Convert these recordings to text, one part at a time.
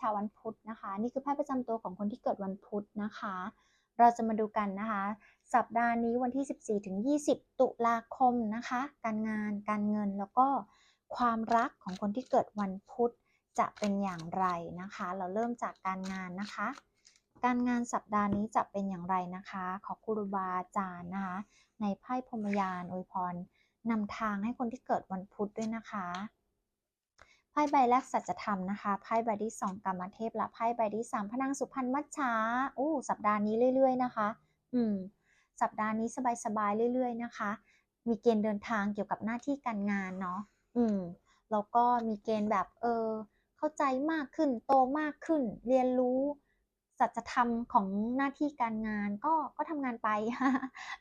ชาววันพุธนะคะ นี่คือไพ่ประจำตัวของคนที่เกิดวันพุธนะคะ เราจะมาดูกันนะคะ สัปดาห์นี้วันที่ 14ถึง20 ตุลาคมนะคะ การงาน การเงินแล้วก็ความรักของคนที่เกิดวันพุธจะเป็นอย่างไรนะคะ เราเริ่มจากการงานนะคะ การงานสัปดาห์นี้จะเป็นอย่างไรนะคะ ขอครูบาอาจารย์นะคะ ในไพ่พรมยานอวยพรนำทางให้คนที่เกิดวันพุธด้วยนะคะ ไพ่ใบแรกสัจธรรมนะคะไพ่ใบที่สองกรรมเทพและไพ่ใบที่สามพนังสุพรรณมัจฉาอู้สัปดาห์นี้เรื่อย ๆ นะคะ อืม สัปดาห์นี้สบายๆเรื่อย ๆ นะคะ มีเกณฑ์เดินทางเกี่ยวกับหน้าที่การงานเนาะอืมแล้วก็มีเกณฑ์แบบเออ เข้าใจมากขึ้นโตมากขึ้น เรียนรู้สัจธรรมของหน้าที่การงานก็ก็ทำงานไป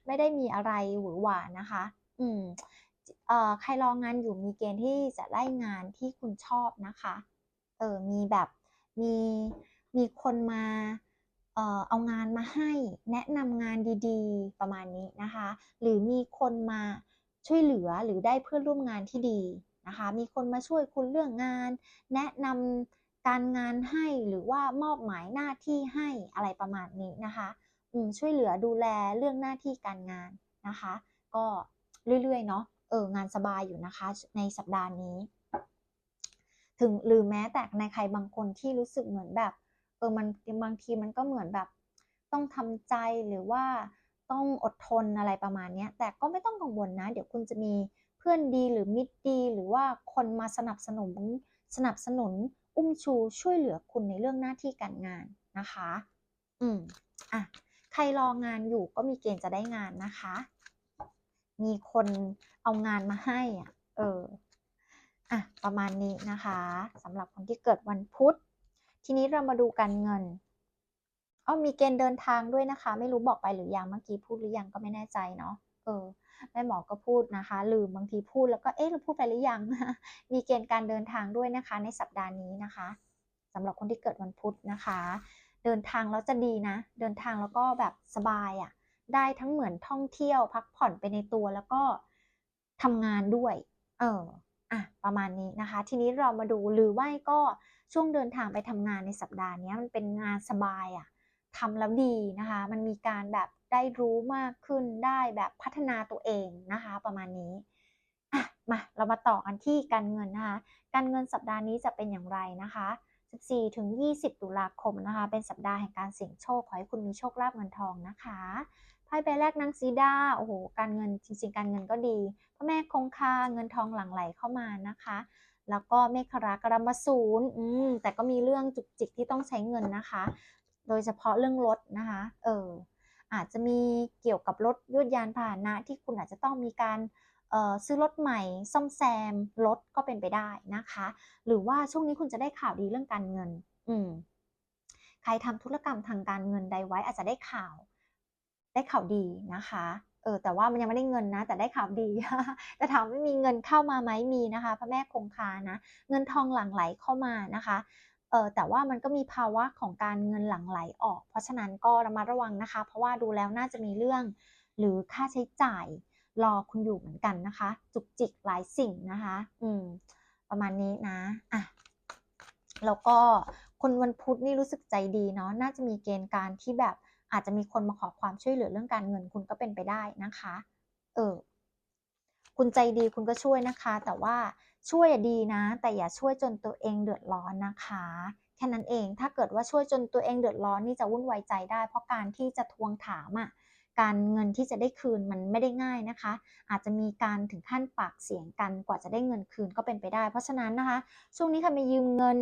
ไม่ได้มีอะไรหวือหวานะคะ อืม ใครรองงานอยู่มีเกณฑ์ที่จะได้งานที่คุณชอบนะคะ เออมีแบบมีมีคนมาเออเอางานมาให้แนะนำงานดีๆ ประมาณนี้นะคะ หรือมีคนมาช่วยเหลือหรือได้เพื่อนร่วมงานที่ดีนะคะ มีคนมาช่วยคุณเรื่องงาน แนะนำการงานให้หรือว่ามอบหมายหน้าที่ให้อะไรประมาณนี้นะคะช่วยเหลือดูแลเรื่องหน้าที่การงานนะคะ ก็เรื่อยๆเนาะ เอองานสบายอยู่นะคะ ในสัปดาห์นี้ ถึงหรือแม้แต่ในใครบางคนที่รู้สึกเหมือนแบบ เออมันบางทีมันก็เหมือนแบบ ต้องทำใจหรือว่าต้องอดทนอะไรประมาณนี้แต่ก็ไม่ต้องกังวลนะ เดี๋ยวคุณจะมีเพื่อนดีหรือมิตรดี หรือว่าคนมาสนับสนุนสนับสนุน อุ้มชูช่วยเหลือคุณในเรื่องหน้าที่การงานนะคะ อืมอะใครรองานอยู่ก็มีเกณฑ์จะได้งานนะคะ มีคนเอางานมาให้อะ เออ อะ ประมาณนี้นะคะสำหรับคนที่เกิดวันพุธ ทีนี้เรามาดูการเงินอ้อมีเกณฑ์เดินทางด้วยนะคะ ไม่รู้บอกไปหรือยังเมื่อกี้พูดหรือยังก็ไม่แน่ใจเนาะ เออแม่หมอก็พูดนะคะ ลืมบางทีพูดแล้วก็เอ๊ะเราพูดไปหรือยัง มีเกณฑ์การเดินทางด้วยนะคะ ในสัปดาห์นี้นะคะสำหรับคนที่เกิดวันพุธนะคะ เดินทางแล้วจะดีนะ เดินทางแล้วก็แบบสบายอะ่ะ ได้ทั้งเหมือนท่องเที่ยวพักผ่อนไปในตัวแล้วก็ทำงานด้วย เอออะประมาณนี้นะคะ ทีนี้เรามาดูหรือว่าก็ช่วงเดินทางไปทำงานในสัปดาห์นี้มันเป็นงานสบายอะ่ะทำแล้วดีนะคะ มันมีการแบบได้รู้มากขึ้นได้แบบพัฒนาตัวเองนะคะ ประมาณนี้อะมาเรามาต่อกันที่การเงินนะคะ การเงินสัปดาห์นี้จะเป็นอย่างไรนะคะ 14ถึง20 ตุลาคมนะคะ เป็นสัปดาห์แห่งการเสี่ยงโชค ขอให้คุณมีโชคลาภเงินทองนะคะ ไพ่ใบแรกนางซีดาโอ้โหการเงินจริงๆ การเงินก็ดีพระแม่คงคาเงินทองหลั่งไหลเข้ามานะคะ แล้วก็เมฆรากรมสูนอืมแต่ก็มีเรื่องจุกจิกที่ต้องใช้เงินนะคะ โดยเฉพาะเรื่องรถนะคะเอออาจจะมีเกี่ยวกับรถยวดยานพาหนะที่คุณอาจจะต้องมีการซื้อรถใหม่ซ่อมแซมรถก็เป็นไปได้นะคะ หรือว่าช่วงนี้คุณจะได้ข่าวดีเรื่องการเงิน อืมใครทำธุรกรรมทางการเงินใดไว้อาจจะได้ข่าว ได้ข่าวดีนะคะ เออแต่ว่ามันยังไม่ได้เงินนะ แต่ได้ข่าวดี แต่ถามว่ามีเงินเข้ามาไหมมีนะคะ พระแม่คงคานะ เงินทองหลั่งไหลเข้ามานะคะเออแต่ว่ามันก็มีภาวะของการเงินหลั่งไหลออก เพราะฉะนั้นก็ระมัดระวังนะคะ เพราะว่าดูแล้วน่าจะมีเรื่อง หรือค่าใช้จ่ายรอคุณอยู่เหมือนกันนะคะ จุกจิกหลายสิ่งนะคะ อืม ประมาณนี้นะอะแล้วก็คนวันพุธนี่รู้สึกใจดีเนาะน่าจะมีเกณฑ์การที่แบบ อาจจะมีคนมาขอความช่วยเหลือเรื่องการเงินคุณก็เป็นไปได้นะคะ เออ คุณใจดีคุณก็ช่วยนะคะ แต่ว่าช่วยดีนะ แต่อย่าช่วยจนตัวเองเดือดร้อนนะคะแค่นั้นเอง ถ้าเกิดว่าช่วยจนตัวเองเดือดร้อนนี่จะวุ่นวายใจได้ เพราะการที่จะทวงถามอะ่ะ การเงินที่จะได้คืนมันไม่ได้ง่ายนะคะ อาจจะมีการถึงขั้นปากเสียงกันกว่าจะได้เงินคืนก็เป็นไปได้ เพราะฉะนั้นนะคะ ช่วงนี้ค่ะมายืมเงิน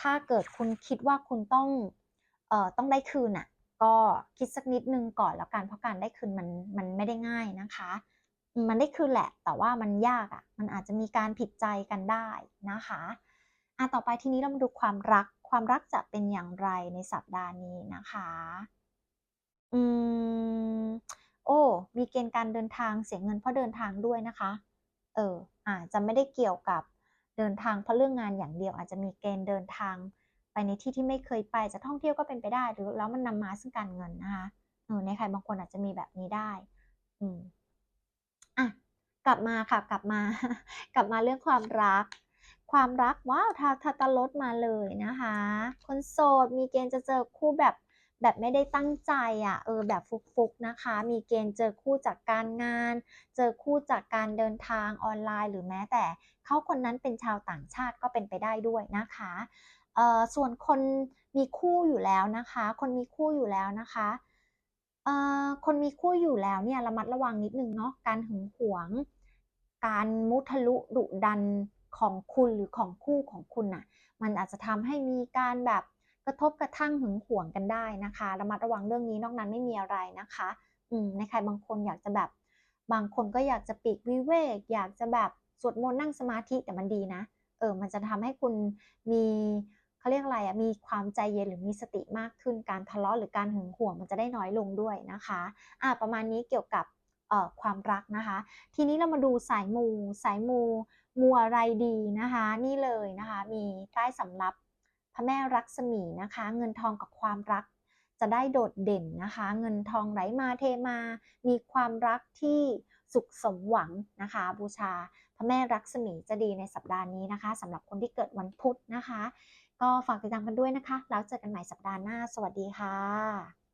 ถ้าเกิดคุณคิดว่าคุณต้อง เอ่อ ต้องได้คืนอะ่ะ ก็คิดสักนิดนึงก่อนแล้วกันเพราะการได้คืนมันมันไม่ได้ง่ายนะคะ มันได้คืนแหละ แต่ว่ามันยากอะ่ะ มันอาจจะมีการผิดใจกันได้นะคะอะต่อไปทีนี้เรามาดูความรัก ความรักจะเป็นอย่างไรในสัปดาห์นี้นะคะ อืม โอ้ มีเกณฑ์การเดินทางเสียเงินเพราะเดินทางด้วยนะคะ เอออาจจะไม่ได้เกี่ยวกับเดินทางเพราะเรื่องงานอย่างเดียวอาจจะมีเกณฑ์เดินทาง ในที่ที่ไม่เคยไปจะท่องเที่ยวก็เป็นไปได้ หรือแล้วมันนำมาซึ่งการเงินนะคะเออในใครบางคนอาจจะมีแบบนี้ได้ อืมอะกลับมาค่ะกลับมา กลับมาเรื่องความรัก ความรักว้าวทาทาตลดมาเลยนะคะ คนโสดมีเกณฑ์จะเจอคู่แบบแบบไม่ได้ตั้งใจอะเออแบบฟุกๆนะคะ มีเกณฑ์เจอคู่จากการงาน เจอคู่จากการเดินทางออนไลน์ หรือแม้แต่เขาคนนั้นเป็นชาวต่างชาติก็เป็นไปได้ด้วยนะคะ ส่วนคนมีคู่อยู่แล้วนะคะ คนมีคู่อยู่แล้วนะคะเอ่อคนมีคู่อยู่แล้วเนี่ยระมัดระวังนิดนึงเนาะการหึงหวง การมุทะลุดุดันของคุณหรือของคู่ของคุณน่ะมันอาจจะทำให้มีการแบบกระทบกระทั่งหึงหวงกันได้นะคะ ระมัดระวังเรื่องนี้นอกนั้นไม่มีอะไรนะคะอืมในใครบางคนอยากจะแบบ บางคนก็อยากจะปีกวิเวก อยากจะแบบสวดมนต์นั่งสมาธิแต่มันดีนะ เออมันจะทำให้คุณมี เขาเรียกอะไรอะมีความใจเย็นหรือมีสติมากขึ้นการทะเลาะหรือการหึงหวงมันจะได้น้อยลงด้วยนะคะอะประมาณนี้เกี่ยวกับความรักนะคะ ทีนี้เรามาดูสายมู สายมูมูอะไรดีนะคะ นี่เลยนะคะ มีใต้สำรับพระแม่รักษมีนะคะ เงินทองกับความรักจะได้โดดเด่นนะคะ เงินทองไหลมาเทมา มีความรักที่สุขสมหวังนะคะ บูชาพระแม่รักษมีจะดีในสัปดาห์นี้นะคะสำหรับคนที่เกิดวันพุธนะคะ ก็ฝากติดตามกันด้วยนะคะ แล้วเจอกันใหม่สัปดาห์หน้า สวัสดีค่ะ